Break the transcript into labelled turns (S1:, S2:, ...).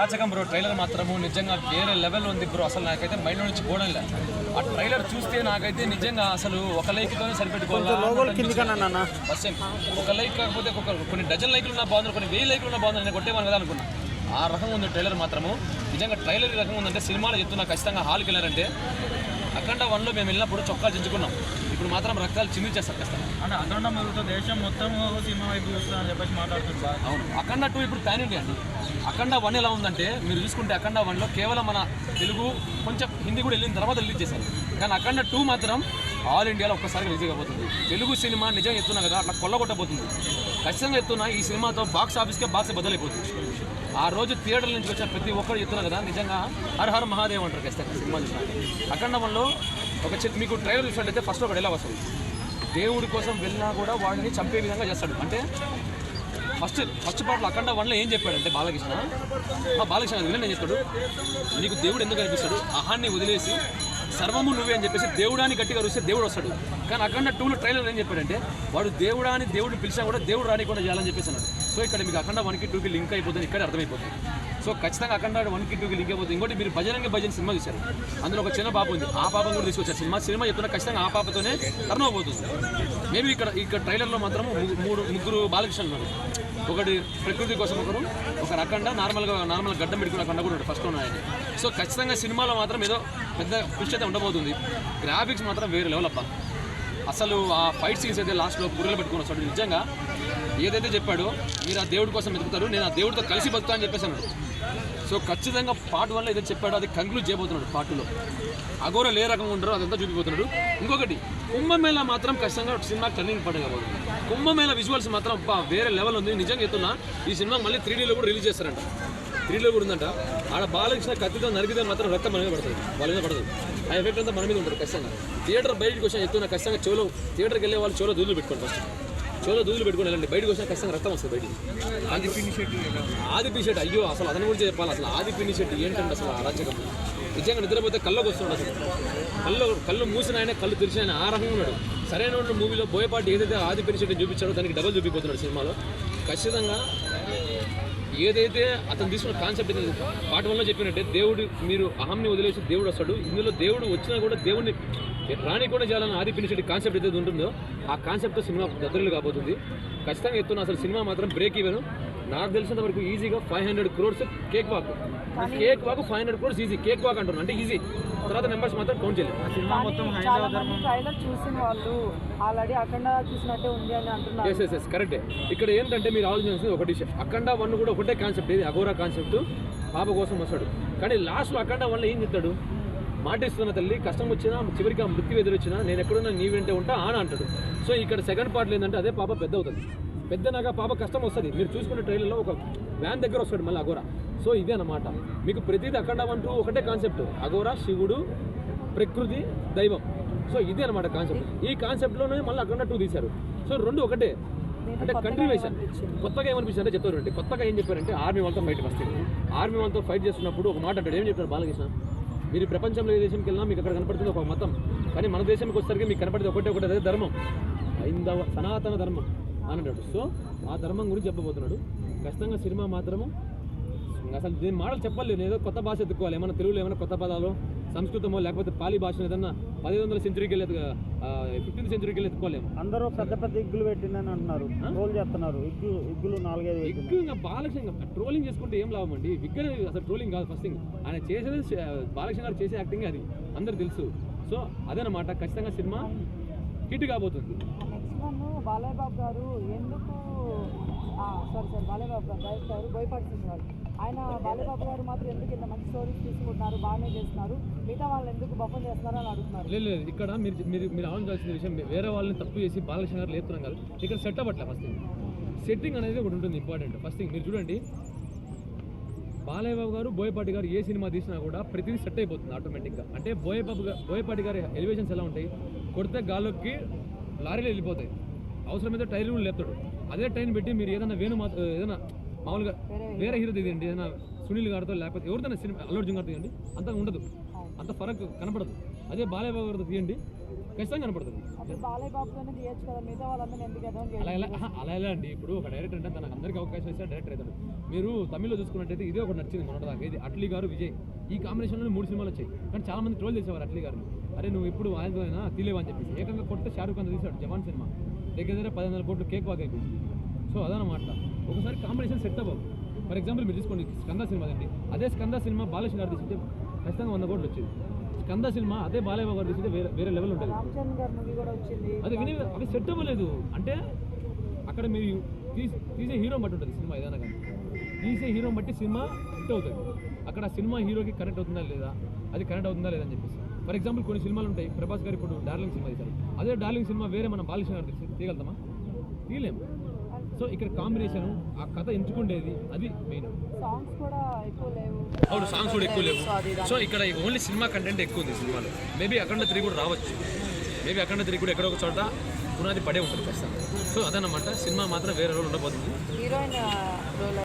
S1: రాచకం bro trailer మాత్రము నిజంగా వేరే లెవెల్ ఉంది బ్రో. అసలు నాకైతే మైండ్ నుంచి పోవడం లేదు ఆ ట్రైలర్ చూస్తే నాకైతే నిజంగా అసలు ఒక లైక్తోనే సరిపెట్టుకోవాలి ఫస్ట్ టైం ఒక లైక్ కాకపోతే ఒక కొన్ని డజన్ లైక్లు ఉన్న బాగుంది కొన్ని వెయ్యి లైక్లు ఉన్న బాగుంది నేను కొట్టేవాను కదా అనుకున్నా. ఆ రకంగా ఉంది ట్రైలర్ మాత్రము. నిజంగా ట్రైలర్ ఈ రకంగా ఉందంటే సినిమాలో చెప్తున్నా ఖచ్చితంగా హాల్కి వెళ్ళారంటే. అఖండ వన్లో మేము వెళ్ళినప్పుడు చొక్కాలు చించుకున్నాం. ఇప్పుడు మాత్రం రక్తాలు చిందించేస్తారు ఖచ్చితంగా.
S2: అంటే అఖండ మొదలుతో దేశం మొత్తం సినిమా వైపు చూస్తుందని చెప్పేసి మాట్లాడుతుంది
S1: అవును. అఖండ టూ ఇప్పుడు ప్యాన్ ఇండియా అండి? అఖండ వన్ ఎలా ఉందంటే మీరు చూసుకుంటే అఖండ వన్లో కేవలం మన తెలుగు కొంచెం హిందీ కూడా వెళ్ళిన తర్వాత రిలీజ్ చేశారు. కానీ అఖండ టూ మాత్రం ఆల్ ఇండియాలో ఒక్కసారి రిలీజ్ కాబోతుంది తెలుగు సినిమా నిజంగా ఎత్తున్నా కదా అట్లా కొల్లగొట్టబోతుంది. ఖచ్చితంగా ఎత్తున్నా ఈ సినిమాతో బాక్స్ ఆఫీస్కే బాక్స్ బద్దలైపోతుంది ఆ రోజు థియేటర్ నుంచి వచ్చిన ప్రతి ఒక్కరు చెప్తున్నారు కదా నిజంగా హర్ హర్ మహాదేవ్ అంటారు ఖచ్చితంగా సినిమా చూసిన అఖండ వన్లో ఒక మీకు ట్రైలర్ చూసినట్లయితే ఫస్ట్ ఒక డైలాగ్ వస్తుంది? దేవుడి కోసం వెళ్ళినా కూడా వాడిని చంపే విధంగా చేస్తాడు. అంటే ఫస్ట్ ఫస్ట్ పాటలో అఖండ వన్లో ఏం చెప్పాడంటే బాలకృష్ణ? మా బాలకృష్ణ విలన్ ఏం చెప్తాడు నీకు దేవుడు ఎందుకు అనిపిస్తాడు అహాన్ని వదిలేసి సర్వము నువ్వే అని చెప్పేసి దేవుడాని గట్టిగా చూస్తే దేవుడు వస్తాడు. కానీ అఖండ టూలో ట్రైలర్ ఏం చెప్పాడంటే వాడు దేవుడాని దేవుడిని పిలిచినా కూడా దేవుడు రానికుండా చేయాలని చెప్పేసి అన్నాడు. సో ఇక్కడ మీకు అఖండ వన్కి టూకి లింక్ అయిపోతుంది ఇక్కడ అర్థమైపోతుంది. సో ఖచ్చితంగా అఖండ వన్కి టూకి లింక్ అయిపోతుంది. ఇంకోటి మీరు భజరంగ భజన్ సినిమా చూశారు. అందులో ఒక చిన్న పాప ఉంది. ఆ పాపను కూడా తీసుకొచ్చారు. సినిమా సినిమా చెప్తున్నా ఖచ్చితంగా ఆ పాపతోనే టర్న్ అవబోతుంది మేబీ ఇక్కడ ఇక్కడ ట్రైలర్లో మాత్రం మూడు ముగ్గురు బాలకృష్ణ ఉన్నారు. ఒకటి ప్రకృతి కోసం ఒకరు ఒక అఖండ నార్మల్గా నార్మల్ గడ్డం పెట్టుకున్న అఖండ కూడా ఫస్ట్ ఉన్నాయని సో ఖచ్చితంగా సినిమాలో మాత్రం ఏదో పెద్ద కృషి అయితే ఉండబోతుంది. గ్రాఫిక్స్ మాత్రం వేరే లెవెల్ అబ్బా. అసలు ఆ ఫైట్ సీన్స్ అయితే లాస్ట్లో పుర్రెలు పెట్టుకుని వస్తాడు నిజంగా ఏదైతే చెప్పాడో మీరు ఆ దేవుడి కోసం వెతుకుతారు నేను ఆ దేవుడితో కలిసి బతుకుతా అని చెప్పేసి అన్నాడు. సో ఖచ్చితంగా పార్ట్ వల్ల ఏదైతే చెప్పాడో అది కంక్లూడ్ చేయబోతున్నాడు పాటలో. అఘోర ఏ రకంగా ఉంటారో అదంతా చూపిపోతున్నాడు ఇంకొకటి కుంభమేళ మాత్రం ఖచ్చితంగా సినిమా టర్నింగ్ పడగా కుంభమేళ విజువల్స్ మాత్రం వేరే లెవెల్ ఉంది. నిజంగా చెప్తున్నా ఈ సినిమా మళ్ళీ త్రీ డీలో కూడా రిలీజ్ చేస్తారంట. త్రీ డీలో కూడా ఉందంట. ఆడ బాలకృష్ణ కత్తితో నరికితే మాత్రం రక్తం మన మీద పడుతుంది. వాళ్ళ మీద పడుతుంది ఆ ఎఫెక్ట్ అంతా మన మీద ఉంటుంది ఖచ్చితంగా. థియేటర్ బయటకు వచ్చిన చెప్తున్నా ఖచ్చితంగా చెవులో థియేటర్కి వెళ్ళే వాళ్ళు చెవులో దూదులు పెట్టుకోండి ఫస్ట్ చెవులో దూదులు పెట్టుకుని వెళ్ళండి. బయటకు వచ్చినా ఖచ్చితంగా రక్తం వస్తుంది బయటికి. ఆది పిన్ని షెట్టి ఆది పిన్ని షెట్టి అయ్యో అసలు అతని గురించి చెప్పాలి. అసలు ఆది పిన్ని షెట్టి ఏంటంటే అసలు అరాచకం? నిజంగా నిద్రపోతే కళ్ళకు వస్తున్నాడు అసలు. కళ్ళు కళ్ళు మూసిన ఆయన కళ్ళు తెరిచిన ఆయన ఆ రకంగా ఉన్నాడు. సరైన మూవీలో బోయపాటి ఏదైతే ఆది పిన్ని షెట్టి చూపించాడో దానికి డబల్ చూపిపోతున్నాడు సినిమాలో. ఖచ్చితంగా ఏదైతే అతను తీసుకున్న కాన్సెప్ట్ ఏదైతే పాట వల్ల చెప్పినట్టే దేవుడు మీరు అహంని వదిలేసి దేవుడు వస్తాడు. ఇందులో దేవుడు వచ్చినా కూడా దేవుడిని రాణి కూడా చేయాలని ఆది కాన్సెప్ట్ ఏదైతే ఉంటుందో ఆ కాన్సెప్ట్తో సినిమా దగ్గరలు కాబోతుంది. ఖచ్చితంగా ఎత్తున్న అసలు సినిమా మాత్రం బ్రేక్ ఇవ్వను నాకు తెలిసినంత వరకు ఈజీగా five hundred crores cake walk cake walk five hundred crores easy cake walk అంటున్నాను అంటే ఈజీ తర్వాత నెంబర్స్ మాత్రం కౌంట్ చేయలేదు.
S2: సినిమా మొత్తం
S3: చాలా
S2: హైందవ
S3: మంది
S2: ధర్మం.
S3: ట్రైలర్ చూసిన వాళ్ళు ఆల్రెడీ అఖండ చూసినట్టే ఉంది అని అంటున్నారు.
S1: ఎస్ ఎస్ ఎస్ కరెక్టే ఇక్కడ ఏంటంటే మీరు ఆలోచించాల్సింది ఒకటి అఖండ వన్ కూడా ఒకటే కాన్సెప్ట్ ఇది అఘోరా కాన్సెప్ట్ పాప కోసం వస్తాడు. కానీ లాస్ట్లో అఖండ వన్ ఏం చెప్తాడు మాటిస్తున్న తల్లి కష్టం వచ్చినా చివరికి ఆ మృత్యు ఎదురొచ్చినా నేను ఎక్కడున్నా నీ వెంటే ఉంటా ఆన అంటాడు. సో ఇక్కడ సెకండ్ పార్ట్లో ఏంటంటే అదే పాప పెద్ద అవుతుంది. పెద్దనాక పాప కష్టం వస్తుంది. మీరు చూసుకున్న ట్రైలర్లో ఒక వ్యాన్ దగ్గర వస్తాడు మళ్ళీ అఘోరా. సో ఇదే అన్నమాట. మీకు ప్రతిదీ అఖండ వన్ టూ ఒకటే కాన్సెప్ట్ అఘోరా శివుడు ప్రకృతి దైవం. సో ఇదే అనమాట కాన్సెప్ట్ ఈ కాన్సెప్ట్లోనే మళ్ళీ అఖండ టూ తీశారు. సో రెండు ఒకటే. అంటే కంట్రివేషన్ కొత్తగా ఏమనిపించింది అంటే చెప్తారంటే కొత్తగా ఏం చెప్పారంటే ఆర్మీ వాళ్ళతో ఫైట్ వస్తుంది ఆర్మీ వాళ్ళతో ఫైట్ చేస్తున్నప్పుడు ఒక మాట అంటాడు. ఏం చెప్పారు బాలకృష్ణ? మీరు ప్రపంచంలో ఏ దేశంకి వెళ్ళినా మీకు అక్కడ కనపడుతుంది ఒక మతం. కానీ మన దేశానికి వచ్చేసరికి మీకు కనపడేది ఒకటే ఒకటే అదే ధర్మం. హైందవ సనాతన ధర్మం. అని అంటాడు. సో ఆ ధర్మం గురించి చెప్పబోతున్నాడు. ఖచ్చితంగా సినిమా మాత్రము అసలు దీని మాటలు చెప్పలేదు ఏదో కొత్త భాష ఎత్తుకోవాలి. ఏమైనా తెలుగులో ఏమైనా కొత్త పదాలు సంస్కృతమో లేకపోతే పాలి భాష ఏదన్నా పదిహేను వందల సెంచురీకి వెళ్ళి ఫిఫ్టీన్త్ సెంచురీకి వెళ్ళి ఎత్తుకోలేము.
S2: అందరూ పెద్ద పెద్ద ఇగ్గులు పెట్టిందని అంటున్నారు. ట్రోల్ చేస్తున్నారు. ఇగ్గు ఇగ్గులు నాలుగైదు
S1: ఎక్కువ ఇంకా బాలకృష్ణ ట్రోలింగ్ చేసుకుంటే ఏం లాభం అండి? విగ్గర అసలు ట్రోలింగ్ కాదు ఫస్ట్ థింగ్ ఆయన చేసేది బాలకృష్ణ గారు చేసే యాక్టింగ్ అది. అందరు తెలుసు. సో అదేనమాట ఖచ్చితంగా సినిమా హిట్ కాబోతుంది.
S3: నెక్స్ట్ వన్ బాలయ్య బాబు గారు ఎందుకు సారీ సార్ బాలయ్య బాబు గారు ఆయన బాలయ్య బాబు గారు మాత్రం ఎందుకు ఇంత మంచి స్టోరీస్ తీసుకుంటున్నారు బాగానే చేస్తున్నారు మిగతా వాళ్ళు ఎందుకు బఫన్ చేస్తున్నారు అని అడుగుతున్నారు.
S1: లేదు లేదు ఇక్కడ మీరు మీరు మీరు ఆలోచించాల్సిన విషయం వేరే వాళ్ళని తప్పు చేసి బాలకృష్ణ గారు లేపుతున్నాం కదా ఇక్కడ సెట్ అవ్వట్లే ఫస్ట్ థింగ్ సెట్టింగ్ అనేది ఒకటి ఉంటుంది ఇంపార్టెంట్ ఫస్ట్ థింగ్ మీరు చూడండి బాలయ్య బాబు గారు బోయపాటి గారు ఏ సినిమా తీసినా కూడా ప్రతిదీ సెట్ అయిపోతుంది ఆటోమేటిక్గా. అంటే బోయబాబు గారు బోయపాటి గారి ఎలివేషన్స్ ఎలా ఉంటాయి? కొడితే గాల్లోకి లారీలు వెళ్ళిపోతాయి. అవసరమైతే టైర్లు కూడా లేపుతాడు. అదే టైం పెట్టి మీరు ఏదైనా వేణు మా ఏదైనా మామూలుగా వేరే హీరో తీయండి ఏదైనా సునీల్ గారితో లేకపోతే ఎవరిదైనా సినిమా అల్లు అర్జున్ గారితో తీయండి అంత ఉండదు. అంత ఫరక్ కనపడదు. అదే బాలయ్య బాబు గారితో తీయండి ఖచ్చితంగా కనపడుతుంది. అలా ఎలా అండి? ఇప్పుడు ఒక డైరెక్టర్ అంటే తనకు అందరికీ అవకాశం ఇస్తే డైరెక్టర్ అవుతాడు. మీరు తమిళ్ళో చూసుకున్నట్టయితే ఇదే ఒకటి నచ్చింది మొన్నటిదాకా. ఇది అట్లీ గారు విజయ్. ఈ కాంబినేషన్లో మూడు సినిమాలు వచ్చాయి. కానీ చాలా మంది ట్రోల్ చేసేవారు అట్లీ గారు అరే నువ్వు ఇప్పుడు ఆయనతో అయినా తీలేవా అని చెప్పేసి. ఏకంగా కొడితే షారూఖ్ ఖాన్ తీశాడు జవాన్ సినిమా. దగ్గర దగ్గర పది వందల కోట్లు కేక్ వాక్ అయిపోయింది. సో అదనమాట ఒకసారి కాంబినేషన్ సెట్ అవ్వవు. ఫర్ ఎగ్జాంపుల్ మీరు తీసుకోండి స్కంద సినిమా అండి. అదే స్కంద సినిమా బాలకృష్ణ గారు తీసింటే ఖచ్చితంగా వంద కోట్లు వచ్చేది. స్కంద సినిమా అదే బాలయ్య గారు తీసింటే వేరే వేరే లెవెల్ ఉంటుంది. అది విని అవి సెట్ అవ్వలేదు అంటే అక్కడ మీరు తీసి తీసే హీరో బట్టి ఉంటుంది సినిమా ఏదైనా కానీ. తీసే హీరో బట్టి సినిమా హిట్ అవుతుంది. అక్కడ సినిమా హీరోకి కనెక్ట్ అవుతుందా లేదా అది కనెక్ట్ అవుతుందా లేదా అని చెప్పేసి. ఫర్ ఎగ్జాంపుల్ కొన్ని సినిమాలు ఉంటాయి. ప్రభాస్ గారు ఇప్పుడు డార్లింగ్ సినిమా తీశారు. అదే డార్లింగ్ సినిమా వేరే మన బాలకృష్ణ గారు తీసి తీయగలుగుతామా? తీయలేము. సో ఇక్కడ కాంబినేషన్ ఆ కథ ఎంచుకుండేది అది మెయిన్
S3: సాంగ్స్ కూడా ఎక్కువ లేవు.
S1: అవును సాంగ్స్ కూడా ఎక్కువ లేవు. సో ఇక్కడ ఓన్లీ సినిమా కంటెంట్ ఎక్కువ ఉంది సినిమాలో. మేబీ అఖండ త్రీ కూడా రావచ్చు. మేబీ అఖండ త్రీ కూడా ఎక్కడో ఒక చోట పునాది పడే ఉంటుంది ఖచ్చితంగా. సో అదన్నమాట సినిమా మాత్రం వేరే రోజు ఉండబోతుంది.
S3: Heroine role